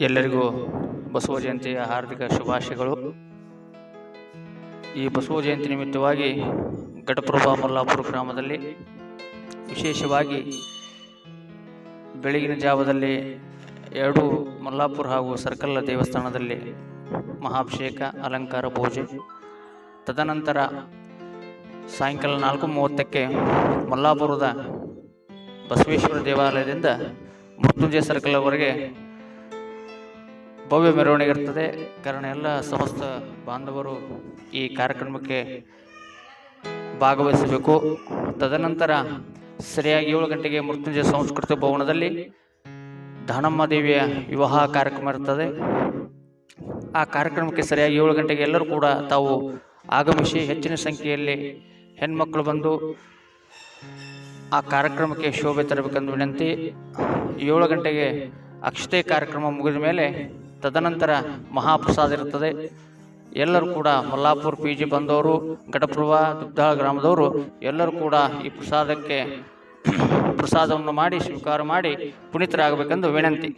ಎಲ್ಲರಿಗೂ ಬಸವ ಜಯಂತಿಯ ಹಾರ್ದಿಕ ಶುಭಾಶಯಗಳು. ಈ ಬಸವ ಜಯಂತಿ ನಿಮಿತ್ತವಾಗಿ ಘಟಪ್ರಭಾ ಮಲ್ಲಾಪುರ ಗ್ರಾಮದಲ್ಲಿ ವಿಶೇಷವಾಗಿ ಬೆಳಗಿನ ಜಾವದಲ್ಲಿ ಎರಡು ಮಲ್ಲಾಪುರ ಹಾಗೂ ಸರ್ಕಲ್ ದೇವಸ್ಥಾನದಲ್ಲಿ ಮಹಾಭಿಷೇಕ ಅಲಂಕಾರ ಪೂಜೆ. ತದನಂತರ ಸಾಯಂಕಾಲ ನಾಲ್ಕು ಮೂವತ್ತಕ್ಕೆ ಮಲ್ಲಾಪುರದ ಬಸವೇಶ್ವರ ದೇವಾಲಯದಿಂದ ಮೃತ್ಯುಂಜಯ ಸರ್ಕಲ್ವರೆಗೆ ಭವ್ಯ ಮೆರವಣಿಗೆ ಇರ್ತದೆ. ಕಾರಣ ಎಲ್ಲ ಸಮಸ್ತ ಬಾಂಧವರು ಈ ಕಾರ್ಯಕ್ರಮಕ್ಕೆ ಭಾಗವಹಿಸಬೇಕು. ತದನಂತರ ಸರಿಯಾಗಿ ಏಳು ಗಂಟೆಗೆ ಮೃತ್ಯುಂಜಯ ಸಂಸ್ಕೃತಿ ಭವನದಲ್ಲಿ ದಾನಮ್ಮ ದೇವಿಯ ವಿವಾಹ ಕಾರ್ಯಕ್ರಮ ಇರ್ತದೆ. ಆ ಕಾರ್ಯಕ್ರಮಕ್ಕೆ ಸರಿಯಾಗಿ ಏಳು ಗಂಟೆಗೆ ಎಲ್ಲರೂ ಕೂಡ ತಾವು ಆಗಮಿಸಿ ಹೆಚ್ಚಿನ ಸಂಖ್ಯೆಯಲ್ಲಿ ಹೆಣ್ಮಕ್ಳು ಬಂದು ಆ ಕಾರ್ಯಕ್ರಮಕ್ಕೆ ಶೋಭೆ ತರಬೇಕೆಂದು ವಿನಂತಿ. ಏಳು ಗಂಟೆಗೆ ಅಕ್ಷತೆ ಕಾರ್ಯಕ್ರಮ ಮುಗಿದ ಮೇಲೆ ತದನಂತರ ಮಹಾಪ್ರಸಾದ ಇರುತ್ತದೆ. ಎಲ್ಲರೂ ಕೂಡ ಮಲ್ಲಾಪುರ ಪಿ ಜಿ ಬಂದವರು, ಘಟಪ್ರಭಾ ದುಗ್ಧಾಳ ಗ್ರಾಮದವರು, ಎಲ್ಲರೂ ಕೂಡ ಈ ಪ್ರಸಾದಕ್ಕೆ ಪ್ರಸಾದವನ್ನು ಮಾಡಿ, ಸ್ವೀಕಾರ ಮಾಡಿ ಪುನೀತರಾಗಬೇಕೆಂದು ವಿನಂತಿ.